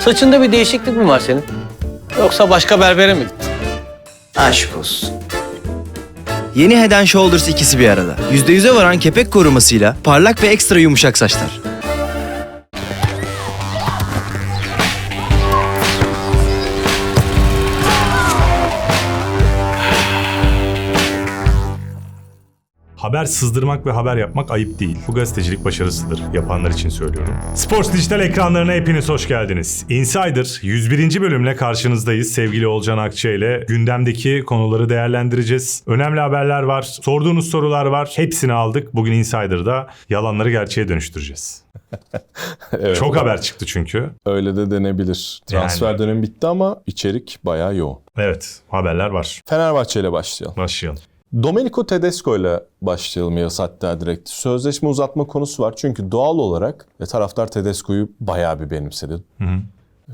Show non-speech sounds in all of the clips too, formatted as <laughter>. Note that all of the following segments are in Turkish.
Saçında bir değişiklik mi var senin? Yoksa başka berbere mi gittin? Aşk olsun. Yeni Head Shoulders ikisi bir arada. %100'e varan kepek korumasıyla parlak ve ekstra yumuşak saçlar. Haber sızdırmak ve haber yapmak ayıp değil. Bu gazetecilik başarısıdır. Yapanlar için söylüyorum. Sports Dijital ekranlarına hepiniz hoş geldiniz. Insider 101. bölümle karşınızdayız. Sevgili Olcan Akçe ile gündemdeki konuları değerlendireceğiz. Önemli haberler var. Sorduğunuz sorular var. Hepsini aldık. Bugün Insider'da yalanları gerçeğe dönüştüreceğiz. <laughs> Evet, Çok haber çıktı çünkü. Öyle de denebilir. Transfer Yani. dönemi bitti ama içerik bayağı yoğun. Evet haberler var. Fenerbahçe ile başlayalım. Başlayalım. Domenico Tedesco ile başlayalım Yağız hatta direkt. Sözleşme uzatma konusu var. Çünkü doğal olarak e, taraftar Tedesco'yu bayağı bir benimsedi.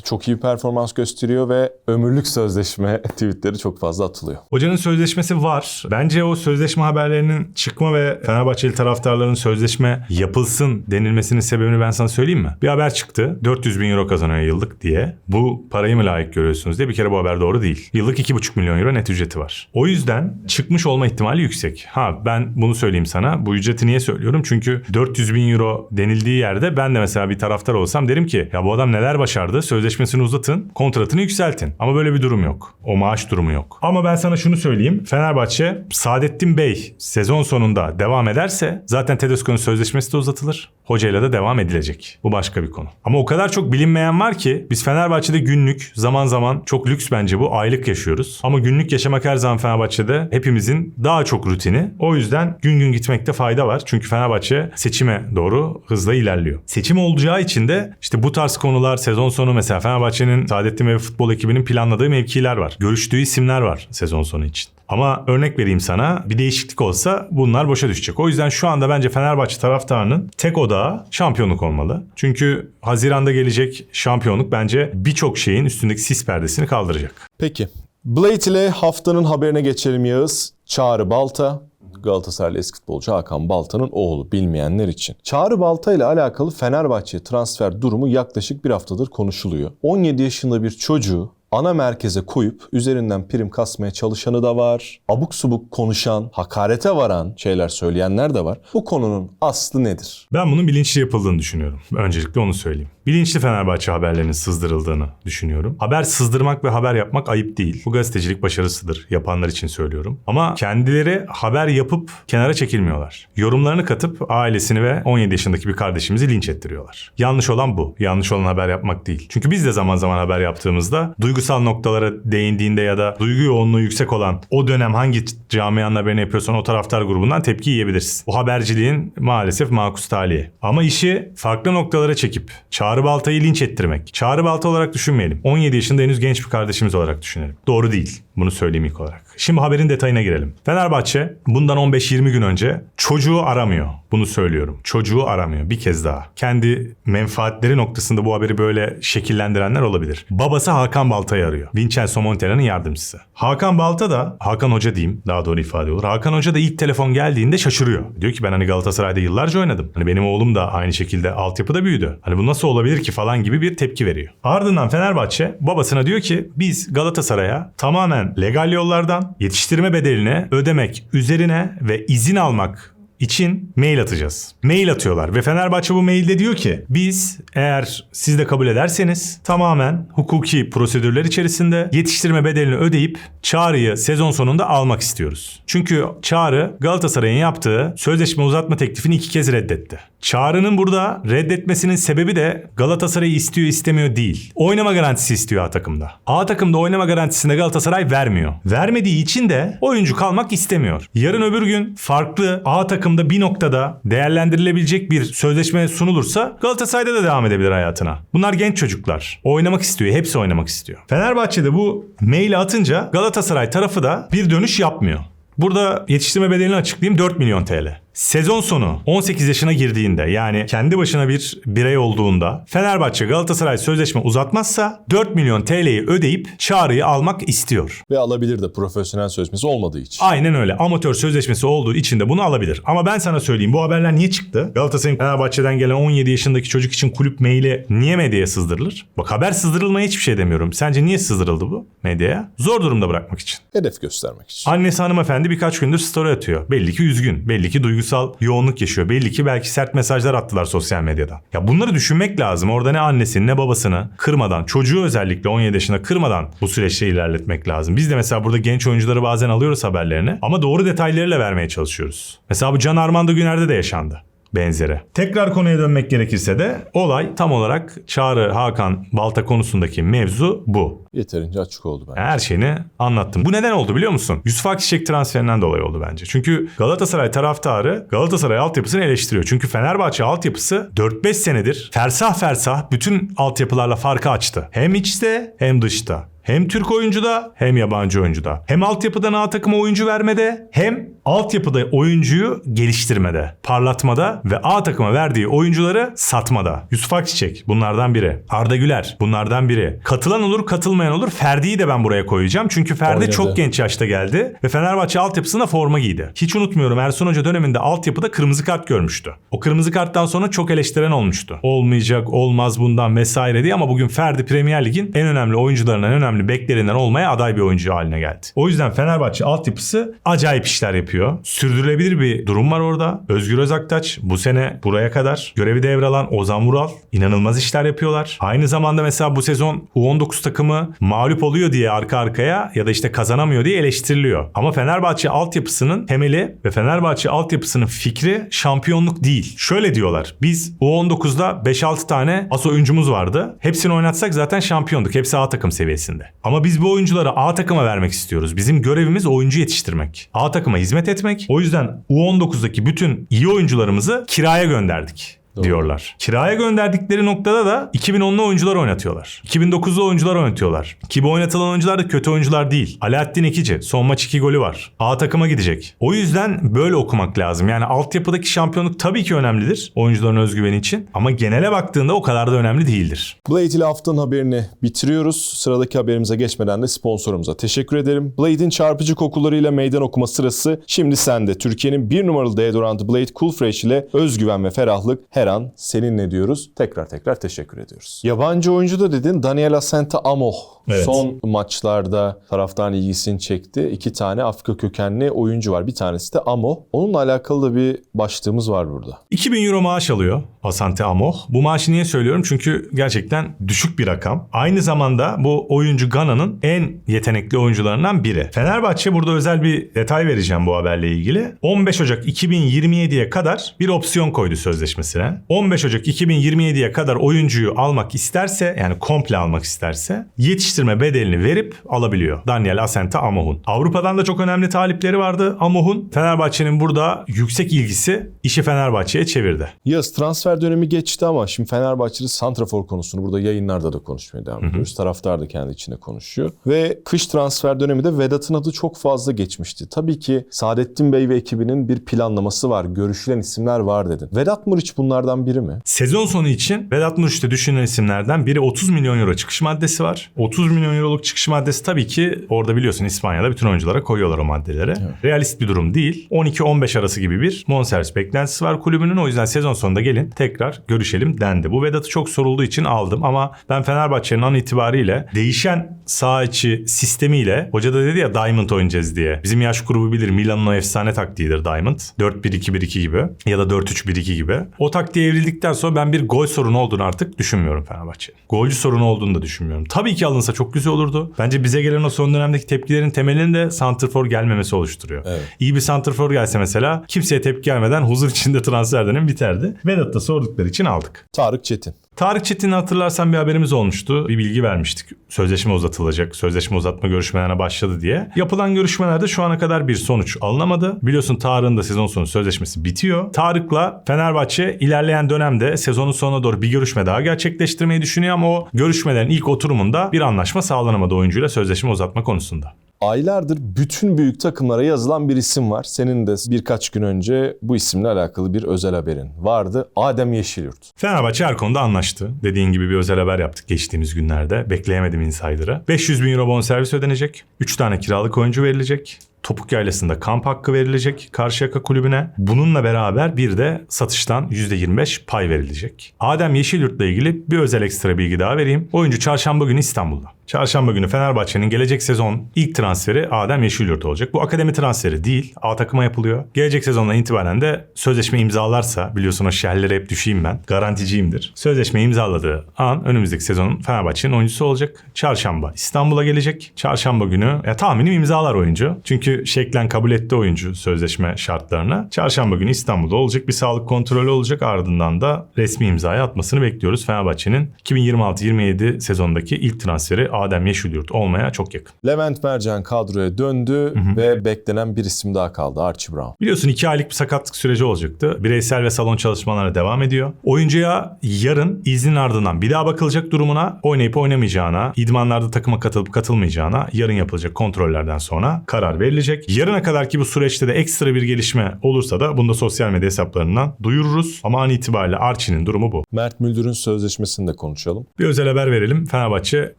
Çok iyi performans gösteriyor ve ömürlük sözleşme <laughs> tweetleri çok fazla atılıyor. Hocanın sözleşmesi var. Bence o sözleşme haberlerinin çıkma ve Fenerbahçeli taraftarların sözleşme yapılsın denilmesinin sebebini ben sana söyleyeyim mi? Bir haber çıktı. 400 bin euro kazanıyor yıllık diye. Bu parayı mı layık görüyorsunuz diye bir kere bu haber doğru değil. Yıllık 2,5 milyon euro net ücreti var. O yüzden çıkmış olma ihtimali yüksek. Ha ben bunu söyleyeyim sana. Bu ücreti niye söylüyorum? Çünkü 400 bin euro denildiği yerde ben de mesela bir taraftar olsam derim ki ya bu adam neler başardı? Sözleşmesini uzatın, kontratını yükseltin. Ama böyle bir durum yok. O maaş durumu yok. Ama ben sana şunu söyleyeyim. Fenerbahçe Saadettin Bey sezon sonunda devam ederse zaten Tedesco'nun sözleşmesi de uzatılır. Hocayla da devam edilecek. Bu başka bir konu. Ama o kadar çok bilinmeyen var ki biz Fenerbahçe'de günlük zaman zaman çok lüks bence bu aylık yaşıyoruz. Ama günlük yaşamak her zaman Fenerbahçe'de hepimizin daha çok rutini. O yüzden gün gün gitmekte fayda var. Çünkü Fenerbahçe seçime doğru hızla ilerliyor. Seçim olacağı için de işte bu tarz konular sezon sonu mesela Fenerbahçe'nin Saadettin ve futbol ekibinin planladığı mevkiler var. Görüştüğü isimler var sezon sonu için. Ama örnek vereyim sana bir değişiklik olsa bunlar boşa düşecek. O yüzden şu anda bence Fenerbahçe taraftarının tek odağı şampiyonluk olmalı. Çünkü Haziran'da gelecek şampiyonluk bence birçok şeyin üstündeki sis perdesini kaldıracak. Peki. Blade ile haftanın haberine geçelim Yağız. Çağrı Balta, Galatasaraylı eski futbolcu Hakan Balta'nın oğlu bilmeyenler için. Çağrı Balta ile alakalı Fenerbahçe transfer durumu yaklaşık bir haftadır konuşuluyor. 17 yaşında bir çocuğu ana merkeze koyup üzerinden prim kasmaya çalışanı da var. Abuk subuk konuşan, hakarete varan şeyler söyleyenler de var. Bu konunun aslı nedir? Ben bunun bilinçli yapıldığını düşünüyorum. Öncelikle onu söyleyeyim. Bilinçli Fenerbahçe haberlerinin sızdırıldığını düşünüyorum. Haber sızdırmak ve haber yapmak ayıp değil. Bu gazetecilik başarısıdır. Yapanlar için söylüyorum. Ama kendileri haber yapıp kenara çekilmiyorlar. Yorumlarını katıp ailesini ve 17 yaşındaki bir kardeşimizi linç ettiriyorlar. Yanlış olan bu. Yanlış olan haber yapmak değil. Çünkü biz de zaman zaman haber yaptığımızda duygusal noktalara değindiğinde ya da duygu yoğunluğu yüksek olan o dönem hangi camianın haberini yapıyorsan o taraftar grubundan tepki yiyebilirsin. Bu haberciliğin maalesef makus talihi. Ama işi farklı noktalara çekip Çağrı Balta'yı linç ettirmek. Çağrı Balta olarak düşünmeyelim. 17 yaşında henüz genç bir kardeşimiz olarak düşünelim. Doğru değil. Bunu söyleyeyim ilk olarak. Şimdi haberin detayına girelim. Fenerbahçe bundan 15-20 gün önce çocuğu aramıyor. Bunu söylüyorum. Çocuğu aramıyor bir kez daha. Kendi menfaatleri noktasında bu haberi böyle şekillendirenler olabilir. Babası Hakan Balta'yı arıyor. Vincenzo Montella'nın yardımcısı. Hakan Balta da, Hakan Hoca diyeyim daha doğru ifade olur. Hakan Hoca da ilk telefon geldiğinde şaşırıyor. Diyor ki ben hani Galatasaray'da yıllarca oynadım. Hani benim oğlum da aynı şekilde altyapıda büyüdü. Hani bu nasıl olabilir ki falan gibi bir tepki veriyor. Ardından Fenerbahçe babasına diyor ki biz Galatasaray'a tamamen legal yollardan yetiştirme bedelini ödemek üzerine ve izin almak için mail atacağız. Mail atıyorlar ve Fenerbahçe bu mailde diyor ki biz eğer siz de kabul ederseniz tamamen hukuki prosedürler içerisinde yetiştirme bedelini ödeyip Çağrı'yı sezon sonunda almak istiyoruz. Çünkü Çağrı Galatasaray'ın yaptığı sözleşme uzatma teklifini iki kez reddetti. Çağrı'nın burada reddetmesinin sebebi de Galatasaray'ı istiyor istemiyor değil. Oynama garantisi istiyor A takımda. A takımda oynama garantisinde Galatasaray vermiyor. Vermediği için de oyuncu kalmak istemiyor. Yarın öbür gün farklı A takımda bir noktada değerlendirilebilecek bir sözleşme sunulursa Galatasaray'da da devam edebilir hayatına. Bunlar genç çocuklar. Oynamak istiyor. Hepsi oynamak istiyor. Fenerbahçe'de bu maili atınca Galatasaray tarafı da bir dönüş yapmıyor. Burada yetiştirme bedelini açıklayayım 4 milyon TL. Sezon sonu 18 yaşına girdiğinde yani kendi başına bir birey olduğunda Fenerbahçe Galatasaray sözleşme uzatmazsa 4 milyon TL'yi ödeyip Çağrı'yı almak istiyor. Ve alabilir de profesyonel sözleşmesi olmadığı için. Aynen öyle. Amatör sözleşmesi olduğu için de bunu alabilir. Ama ben sana söyleyeyim bu haberler niye çıktı? Galatasaray'ın Fenerbahçe'den gelen 17 yaşındaki çocuk için kulüp maili niye medyaya sızdırılır? Bak haber sızdırılmaya hiçbir şey demiyorum. Sence niye sızdırıldı bu medyaya? Zor durumda bırakmak için. Hedef göstermek için. Annesi hanımefendi birkaç gündür story atıyor. Belli ki üzgün. Belli ki duygusal yoğunluk yaşıyor. Belli ki belki sert mesajlar attılar sosyal medyada. Ya bunları düşünmek lazım. Orada ne annesini ne babasını kırmadan, çocuğu özellikle 17 yaşında kırmadan bu süreçte ilerletmek lazım. Biz de mesela burada genç oyuncuları bazen alıyoruz haberlerini ama doğru detaylarıyla vermeye çalışıyoruz. Mesela bu Can Armando Güner'de de yaşandı benzeri. Tekrar konuya dönmek gerekirse de olay tam olarak Çağrı Hakan Balta konusundaki mevzu bu. Yeterince açık oldu bence. Her şeyini anlattım. Bu neden oldu biliyor musun? Yusuf Akçiçek transferinden dolayı oldu bence. Çünkü Galatasaray taraftarı Galatasaray altyapısını eleştiriyor. Çünkü Fenerbahçe altyapısı 4-5 senedir fersah fersah bütün altyapılarla farkı açtı. Hem içte hem dışta. Hem Türk oyuncuda hem yabancı oyuncuda. Hem altyapıdan A takıma oyuncu vermede hem altyapıda oyuncuyu geliştirmede, parlatmada ve A takıma verdiği oyuncuları satmada. Yusuf Akçiçek bunlardan biri. Arda Güler bunlardan biri. Katılan olur katılmayan olur. Ferdi'yi de ben buraya koyacağım. Çünkü Ferdi Oynadı. çok genç yaşta geldi ve Fenerbahçe altyapısında forma giydi. Hiç unutmuyorum Ersun Hoca döneminde altyapıda kırmızı kart görmüştü. O kırmızı karttan sonra çok eleştiren olmuştu. Olmayacak, olmaz bundan vesaire diye ama bugün Ferdi Premier Lig'in en önemli oyuncularından, en önemli beklerinden olmaya aday bir oyuncu haline geldi. O yüzden Fenerbahçe altyapısı acayip işler yapıyor. Sürdürülebilir bir durum var orada. Özgür Özaktaç bu sene buraya kadar görevi devralan Ozan Vural inanılmaz işler yapıyorlar. Aynı zamanda mesela bu sezon U19 takımı mağlup oluyor diye arka arkaya ya da işte kazanamıyor diye eleştiriliyor. Ama Fenerbahçe altyapısının temeli ve Fenerbahçe altyapısının fikri şampiyonluk değil. Şöyle diyorlar. Biz U19'da 5-6 tane as oyuncumuz vardı. Hepsini oynatsak zaten şampiyonduk. Hepsi A takım seviyesinde. Ama biz bu oyuncuları A takıma vermek istiyoruz. Bizim görevimiz oyuncu yetiştirmek. A takıma hizmet etmek. O yüzden U19'daki bütün iyi oyuncularımızı kiraya gönderdik diyorlar. Kiraya gönderdikleri noktada da 2010'lu oyuncular oynatıyorlar. 2009'lu oyuncular oynatıyorlar. Ki bu oynatılan oyuncular da kötü oyuncular değil. Alaaddin Ekici son maç 2 golü var. A takıma gidecek. O yüzden böyle okumak lazım. Yani altyapıdaki şampiyonluk tabii ki önemlidir oyuncuların özgüveni için. Ama genele baktığında o kadar da önemli değildir. Blade ile haftanın haberini bitiriyoruz. Sıradaki haberimize geçmeden de sponsorumuza teşekkür ederim. Blade'in çarpıcı kokularıyla meydan okuma sırası şimdi sende. Türkiye'nin bir numaralı deodorantı Blade Cool Fresh ile özgüven ve ferahlık her an seninle diyoruz. Tekrar tekrar teşekkür ediyoruz. Yabancı oyuncu da dedin Daniel Asante Amoh. Evet. Son maçlarda taraftarın ilgisini çekti. İki tane Afrika kökenli oyuncu var. Bir tanesi de Amoh. Onunla alakalı da bir başlığımız var burada. 2000 euro maaş alıyor Asante Amoh. Bu maaşı niye söylüyorum? Çünkü gerçekten düşük bir rakam. Aynı zamanda bu oyuncu Gana'nın en yetenekli oyuncularından biri. Fenerbahçe burada özel bir detay vereceğim bu haberle ilgili. 15 Ocak 2027'ye kadar bir opsiyon koydu sözleşmesine. 15 Ocak 2027'ye kadar oyuncuyu almak isterse yani komple almak isterse yetiştirme bedelini verip alabiliyor. Daniel Asante Amoh'un. Avrupa'dan da çok önemli talipleri vardı Amoh'un. Fenerbahçe'nin burada yüksek ilgisi işi Fenerbahçe'ye çevirdi. Yaz transfer dönemi geçti ama şimdi Fenerbahçe'de Santrafor konusunu burada yayınlarda da konuşmaya devam ediyoruz. Taraftar da kendi içinde konuşuyor. Ve kış transfer dönemi de Vedat'ın adı çok fazla geçmişti. Tabii ki Saadettin Bey ve ekibinin bir planlaması var. Görüşülen isimler var dedin. Vedat Muriç bunlardan biri mi? Sezon sonu için Vedat Muriç'te düşünülen isimlerden biri 30 milyon euro çıkış maddesi var. 30 milyon euroluk çıkış maddesi tabii ki orada biliyorsun İspanya'da bütün oyunculara koyuyorlar o maddeleri. Realist bir durum değil. 12-15 arası gibi bir bonservis beklentisi var kulübünün. O yüzden sezon sonunda gelin tekrar görüşelim dendi. Bu Vedat'ı çok sorulduğu için aldım ama ben Fenerbahçe'nin an itibariyle değişen sağ içi sistemiyle hoca da dedi ya Diamond oynayacağız diye. Bizim yaş grubu bilir Milan'ın o efsane taktiğidir Diamond. 4-1-2-1-2 gibi ya da 4-3-1-2 gibi. O taktiğe evrildikten sonra ben bir gol sorunu olduğunu artık düşünmüyorum Fenerbahçe'nin. Golcü sorunu olduğunu da düşünmüyorum. Tabii ki alınsa çok güzel olurdu. Bence bize gelen o son dönemdeki tepkilerin temelini de santrfor gelmemesi oluşturuyor. Evet. İyi bir santrfor gelse mesela kimseye tepki gelmeden huzur içinde transfer dönemi biterdi. Vedat da sordukları için aldık. Tarık Çetin. Tarık Çetin'i hatırlarsan bir haberimiz olmuştu. Bir bilgi vermiştik. Sözleşme uzatılacak, sözleşme uzatma görüşmelerine başladı diye. Yapılan görüşmelerde şu ana kadar bir sonuç alınamadı. Biliyorsun Tarık'ın da sezon sonu sözleşmesi bitiyor. Tarık'la Fenerbahçe ilerleyen dönemde sezonun sonuna doğru bir görüşme daha gerçekleştirmeyi düşünüyor ama o görüşmelerin ilk oturumunda bir anlaşma sağlanamadı oyuncuyla sözleşme uzatma konusunda. Aylardır bütün büyük takımlara yazılan bir isim var. Senin de birkaç gün önce bu isimle alakalı bir özel haberin vardı. Adem Yeşilyurt. Fenerbahçe her konuda anlaştı. Dediğin gibi bir özel haber yaptık geçtiğimiz günlerde. Bekleyemedim insider'ı. 500 bin euro bonservis ödenecek. 3 tane kiralık oyuncu verilecek. Topuk Yaylası'nda kamp hakkı verilecek Karşıyaka kulübüne. Bununla beraber bir de satıştan %25 pay verilecek. Adem Yeşilyurt'la ilgili bir özel ekstra bilgi daha vereyim. Oyuncu çarşamba günü İstanbul'da. Çarşamba günü Fenerbahçe'nin gelecek sezon ilk transferi Adem Yeşilyurt olacak. Bu akademi transferi değil. A takıma yapılıyor. Gelecek sezondan itibaren de sözleşme imzalarsa biliyorsun o hep düşeyim ben. Garanticiyimdir. Sözleşme imzaladığı an önümüzdeki sezonun Fenerbahçe'nin oyuncusu olacak. Çarşamba İstanbul'a gelecek. Çarşamba günü ya tahminim imzalar oyuncu. Çünkü şeklen kabul etti oyuncu sözleşme şartlarını. Çarşamba günü İstanbul'da olacak. Bir sağlık kontrolü olacak. Ardından da resmi imzayı atmasını bekliyoruz. Fenerbahçe'nin 2026-27 sezondaki ilk transferi Adem Yeşilyurt olmaya çok yakın. Levent Mercan kadroya döndü ve beklenen bir isim daha kaldı. Archie Brown. Biliyorsun iki aylık bir sakatlık süreci olacaktı. Bireysel ve salon çalışmaları devam ediyor. Oyuncuya yarın iznin ardından bir daha bakılacak durumuna, oynayıp oynamayacağına, idmanlarda takıma katılıp katılmayacağına yarın yapılacak kontrollerden sonra karar verilecek. Yarına kadar ki bu süreçte de ekstra bir gelişme olursa da bunu da sosyal medya hesaplarından duyururuz. Ama an itibariyle Archie'nin durumu bu. Mert Müldür'ün sözleşmesini de konuşalım. Bir özel haber verelim. Fenerbahçe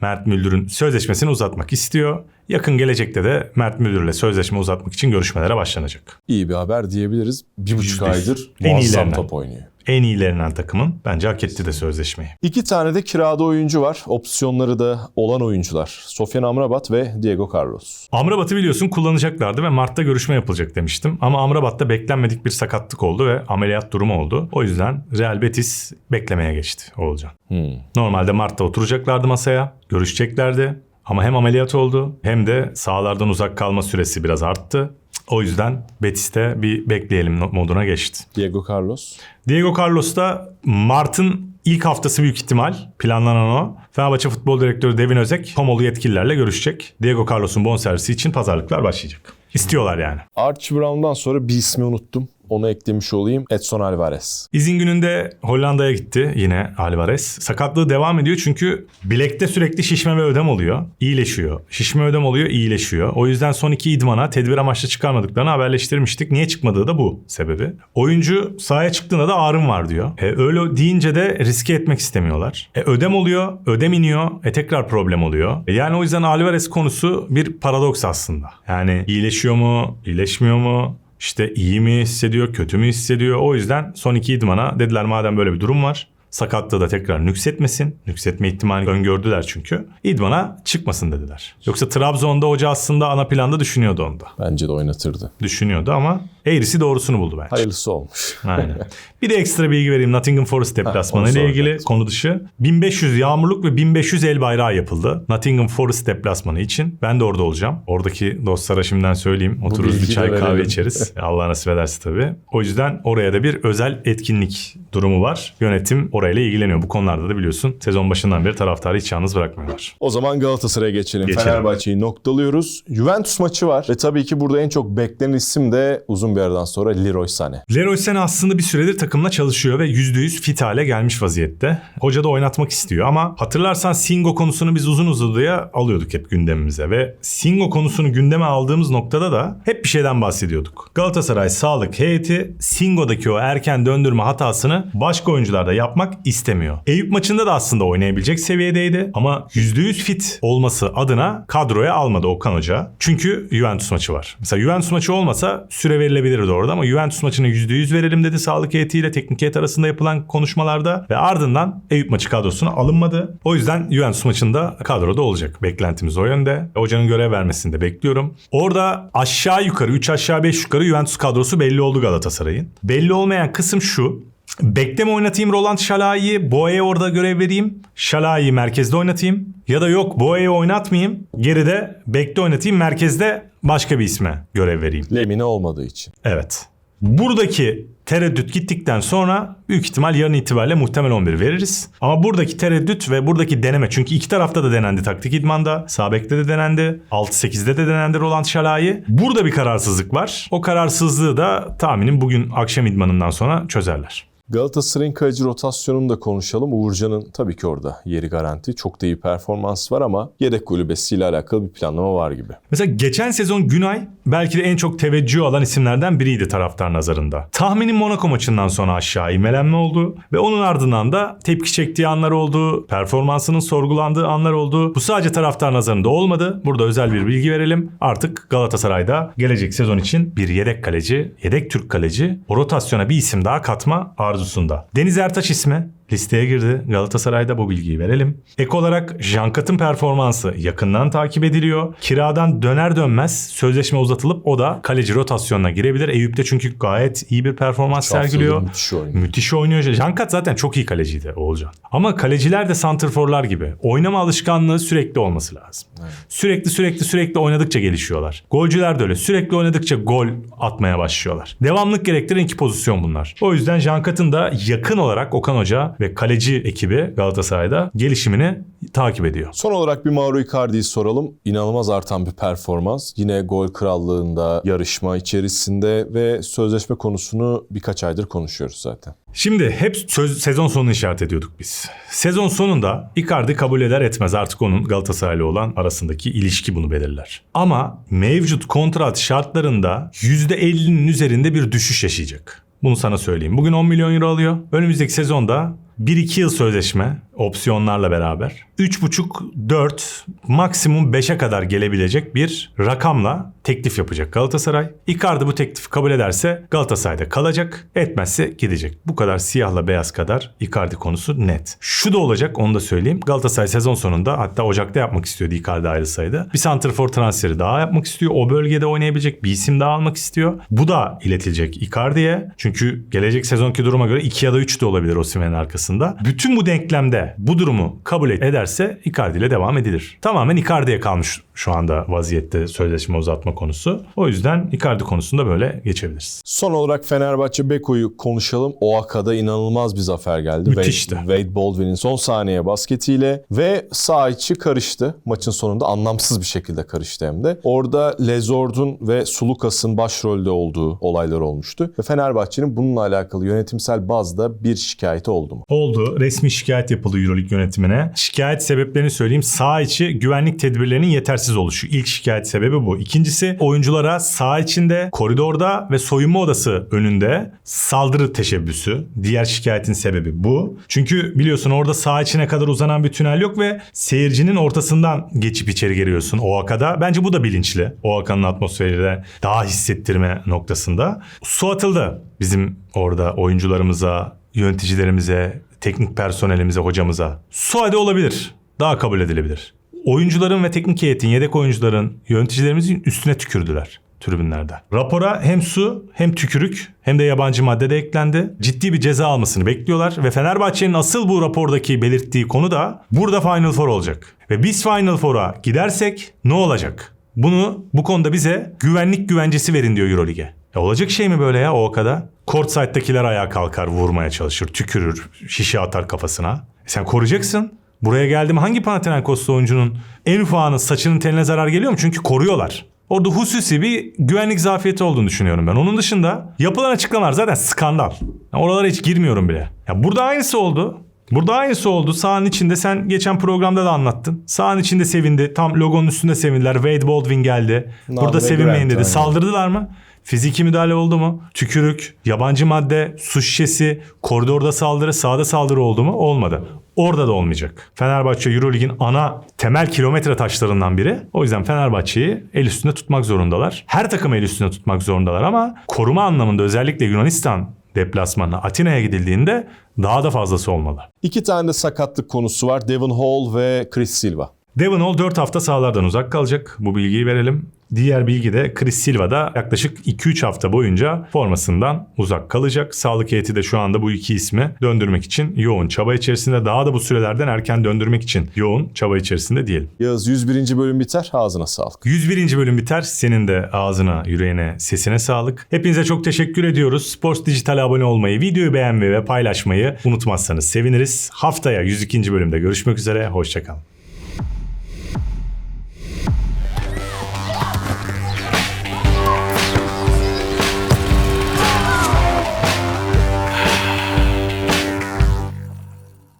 Mert Müldür'ün sözleşmesini uzatmak istiyor. Yakın gelecekte de Mert Müldür'le sözleşme uzatmak için görüşmelere başlanacak. İyi bir haber diyebiliriz. Bir buçuk aydır En muazzam top oynuyor. En iyilerinden takımın bence hak etti de sözleşmeyi. İki tane de kirada oyuncu var. Opsiyonları da olan oyuncular. Sofyan Amrabat ve Diego Carlos. Amrabat'ı biliyorsun kullanacaklardı ve Mart'ta görüşme yapılacak demiştim. Ama Amrabat'ta beklenmedik bir sakatlık oldu ve ameliyat durumu oldu. O yüzden Real Betis beklemeye geçti Oğulcan. Hmm. Normalde Mart'ta oturacaklardı masaya, görüşeceklerdi. Ama hem ameliyat oldu hem de sahalardan uzak kalma süresi biraz arttı. O yüzden Betis'te bir bekleyelim moduna geçti. Diego Carlos. Diego Carlos da Mart'ın ilk haftası büyük ihtimal planlanan o. Fenerbahçe Futbol Direktörü Devin Özek Komolu yetkililerle görüşecek. Diego Carlos'un bonservisi için pazarlıklar başlayacak. İstiyorlar yani. Archie Brown'dan sonra bir ismi unuttum. Onu eklemiş olayım. Edson Alvarez. İzin gününde Hollanda'ya gitti yine Alvarez. Sakatlığı devam ediyor çünkü bilekte sürekli şişme ve ödem oluyor. İyileşiyor. Şişme ödem oluyor, iyileşiyor. O yüzden son iki idmana tedbir amaçlı çıkarmadıklarını haberleştirmiştik. Niye çıkmadığı da bu sebebi. Oyuncu sahaya çıktığında da ağrım var diyor. E, öyle deyince de riske etmek istemiyorlar. E, ödem oluyor, ödem iniyor, e, tekrar problem oluyor. E, yani o yüzden Alvarez konusu bir paradoks aslında. Yani iyileşiyor mu, iyileşmiyor mu? İşte iyi mi hissediyor, kötü mü hissediyor? O yüzden son iki idmana dediler madem böyle bir durum var. Sakatlığı da tekrar nüksetmesin. Nüksetme ihtimalini öngördüler çünkü. İdmana çıkmasın dediler. Yoksa Trabzon'da hoca aslında ana planda düşünüyordu onda. Bence de oynatırdı. Düşünüyordu ama eğrisi doğrusunu buldu bence. Hayırlısı olmuş. <laughs> Aynen. Bir de ekstra bilgi vereyim Nottingham Forest deplasmanı ile ilgili soracaktım. konu dışı. 1500 yağmurluk ve 1500 el bayrağı yapıldı. Nottingham Forest deplasmanı için. Ben de orada olacağım. Oradaki dostlara şimdiden söyleyeyim. Otururuz bir çay kahve içeriz. <laughs> Allah nasip ederse tabii. O yüzden oraya da bir özel etkinlik durumu var. Yönetim orayla ilgileniyor. Bu konularda da biliyorsun sezon başından beri taraftarı hiç yalnız bırakmıyorlar. O zaman Galatasaray'a geçelim. Geçelim. Fenerbahçe'yi noktalıyoruz. Juventus maçı var. Ve tabii ki burada en çok beklenen isim de uzun bir aradan sonra Leroy Sané. Leroy Sané aslında bir süredir takımla çalışıyor ve %100 fit hale gelmiş vaziyette. Hoca da oynatmak istiyor ama hatırlarsan Singo konusunu biz uzun uzadıya alıyorduk hep gündemimize ve Singo konusunu gündeme aldığımız noktada da hep bir şeyden bahsediyorduk. Galatasaray sağlık heyeti Singo'daki o erken döndürme hatasını başka oyuncularda yapmak istemiyor. Eyüp maçında da aslında oynayabilecek seviyedeydi ama %100 fit olması adına kadroya almadı Okan Hoca. Çünkü Juventus maçı var. Mesela Juventus maçı olmasa süre verilebilirdi orada ama Juventus maçına %100 verelim dedi sağlık heyetiyle teknik heyet arasında yapılan konuşmalarda ve ardından Eyüp maçı kadrosuna alınmadı. O yüzden Juventus maçında kadroda olacak. Beklentimiz o yönde. Hocanın görev vermesini de bekliyorum. Orada aşağı yukarı 3 aşağı 5 yukarı Juventus kadrosu belli oldu Galatasaray'ın. Belli olmayan kısım şu. Bekleme oynatayım Roland Şalai'yi, Boğa'ya orada görev vereyim. Şalai'yi merkezde oynatayım. Ya da yok Boğa'yı oynatmayayım. Geride bekle oynatayım. Merkezde başka bir isme görev vereyim. Lemine olmadığı için. Evet. Buradaki tereddüt gittikten sonra büyük ihtimal yarın itibariyle muhtemel 11 veririz. Ama buradaki tereddüt ve buradaki deneme çünkü iki tarafta da denendi taktik idmanda. Sağ bekte de denendi. 6-8'de de denendi Roland Şalai. Burada bir kararsızlık var. O kararsızlığı da tahminim bugün akşam idmanından sonra çözerler. Galatasaray'ın kaleci rotasyonunu da konuşalım. Uğurcan'ın tabii ki orada yeri garanti. Çok da iyi performans var ama yedek kulübesiyle alakalı bir planlama var gibi. Mesela geçen sezon Günay belki de en çok teveccüh alan isimlerden biriydi taraftar nazarında. Tahminim Monaco maçından sonra aşağı imelenme oldu ve onun ardından da tepki çektiği anlar oldu. Performansının sorgulandığı anlar oldu. Bu sadece taraftar nazarında olmadı. Burada özel bir bilgi verelim. Artık Galatasaray'da gelecek sezon için bir yedek kaleci, yedek Türk kaleci o rotasyona bir isim daha katma arzusunda. Deniz Ertaş ismi listeye girdi. Galatasaray'da bu bilgiyi verelim. Ek olarak Jankat'ın performansı yakından takip ediliyor. Kiradan döner dönmez sözleşme uzatılıp o da kaleci rotasyonuna girebilir. Eyüp'te çünkü gayet iyi bir performans Haftada sergiliyor. müthiş oynuyor. Müthiş oynuyor. Jankat zaten çok iyi kaleciydi Oğulcan. Ama kaleciler de santrforlar gibi. Oynama alışkanlığı sürekli olması lazım. Sürekli sürekli sürekli oynadıkça gelişiyorlar. Golcüler de öyle. Sürekli oynadıkça gol atmaya başlıyorlar. Devamlık gerektiren iki pozisyon bunlar. O yüzden Jankat'ın da yakın olarak Okan Hoca ve kaleci ekibi Galatasaray'da gelişimini takip ediyor. Son olarak bir Mauro Icardi'yi soralım. İnanılmaz artan bir performans. Yine gol krallığında, yarışma içerisinde ve sözleşme konusunu birkaç aydır konuşuyoruz zaten. Şimdi hep söz, sezon sonunu işaret ediyorduk biz. Sezon sonunda Icardi kabul eder etmez artık onun Galatasaray'la olan arasındaki ilişki bunu belirler. Ama mevcut kontrat şartlarında %50'nin üzerinde bir düşüş yaşayacak. Bunu sana söyleyeyim. Bugün 10 milyon euro alıyor. Önümüzdeki sezonda 1-2 yıl sözleşme opsiyonlarla beraber 3,5-4 maksimum 5'e kadar gelebilecek bir rakamla teklif yapacak Galatasaray. Icardi bu teklifi kabul ederse Galatasaray'da kalacak. Etmezse gidecek. Bu kadar siyahla beyaz kadar Icardi konusu net. Şu da olacak onu da söyleyeyim. Galatasaray sezon sonunda hatta Ocak'ta yapmak istiyordu Icardi ayrılsaydı. Bir santrfor transferi daha yapmak istiyor. O bölgede oynayabilecek bir isim daha almak istiyor. Bu da iletilecek Icardi'ye. Çünkü gelecek sezonki duruma göre 2 ya da 3 de olabilir Osimhen'in arkasında. Bütün bu denklemde bu durumu kabul ederse Icardi ile devam edilir. Tamamen Icardi'ye kalmış şu anda vaziyette sözleşme uzatma konusu. O yüzden Icardi konusunda böyle geçebiliriz. Son olarak Fenerbahçe Beko'yu konuşalım. OAKa'da inanılmaz bir zafer geldi. Müthişti. Wade, Wade Baldwin'in son saniye basketiyle ve sağ içi karıştı. Maçın sonunda anlamsız bir şekilde karıştı hem de. Orada Lezord'un ve Sulukas'ın başrolde olduğu olaylar olmuştu. Ve Fenerbahçe'nin bununla alakalı yönetimsel bazda bir şikayeti oldu mu? Oldu. Resmi şikayet yapıldı Euroleague yönetimine. Şikayet sebeplerini söyleyeyim. Sağ içi güvenlik tedbirlerinin yetersiz oluşu. İlk şikayet sebebi bu. İkincisi oyunculara sağ içinde, koridorda ve soyunma odası önünde saldırı teşebbüsü. Diğer şikayetin sebebi bu. Çünkü biliyorsun orada sağ içine kadar uzanan bir tünel yok ve seyircinin ortasından geçip içeri giriyorsun OAKa'da. Bence bu da bilinçli. OAKA'nın atmosferiyle daha hissettirme noktasında. Su atıldı bizim orada oyuncularımıza, yöneticilerimize, teknik personelimize, hocamıza. Suade olabilir. Daha kabul edilebilir. Oyuncuların ve teknik heyetin, yedek oyuncuların, yöneticilerimizin üstüne tükürdüler tribünlerde. Rapora hem su hem tükürük hem de yabancı madde de eklendi. Ciddi bir ceza almasını bekliyorlar ve Fenerbahçe'nin asıl bu rapordaki belirttiği konu da burada Final Four olacak. Ve biz Final Four'a gidersek ne olacak? Bunu bu konuda bize güvenlik güvencesi verin diyor Eurolig'e. Ya olacak şey mi böyle ya o kadar? Courtside'dakiler ayağa kalkar, vurmaya çalışır, tükürür, şişe atar kafasına. E sen koruyacaksın. Buraya geldim hangi Panathinaikoslu oyuncunun en ufağının saçının teline zarar geliyor mu? Çünkü koruyorlar. Orada hususi bir güvenlik zafiyeti olduğunu düşünüyorum ben. Onun dışında yapılan açıklamalar zaten skandal. Ya oralara hiç girmiyorum bile. Ya burada aynısı oldu. Burada aynısı oldu. Sahanın içinde sen geçen programda da anlattın. Sahanın içinde sevindi. Tam logonun üstünde sevindiler. Wade Baldwin geldi. Namı Burada sevinmeyin Grant, dedi. aynen. Saldırdılar mı? Fiziki müdahale oldu mu? Tükürük, yabancı madde, su şişesi, koridorda saldırı, sahada saldırı oldu mu? Olmadı. Orada da olmayacak. Fenerbahçe Eurolig'in ana temel kilometre taşlarından biri. O yüzden Fenerbahçe'yi el üstünde tutmak zorundalar. Her takımı el üstünde tutmak zorundalar ama koruma anlamında özellikle Yunanistan deplasmanına Atina'ya gidildiğinde daha da fazlası olmalı. İki tane sakatlık konusu var. Devon Hall ve Chris Silva. Devon Hall 4 hafta sahalardan uzak kalacak. Bu bilgiyi verelim. Diğer bilgi de Chris Silva da yaklaşık 2-3 hafta boyunca formasından uzak kalacak. Sağlık heyeti de şu anda bu iki ismi döndürmek için yoğun çaba içerisinde. Daha da bu sürelerden erken döndürmek için yoğun çaba içerisinde diyelim. Yağız 101. bölüm biter. Ağzına sağlık. 101. bölüm biter. Senin de ağzına, yüreğine, sesine sağlık. Hepinize çok teşekkür ediyoruz. Sports Dijital'e abone olmayı, videoyu beğenmeyi ve paylaşmayı unutmazsanız seviniriz. Haftaya 102. bölümde görüşmek üzere. Hoşçakalın.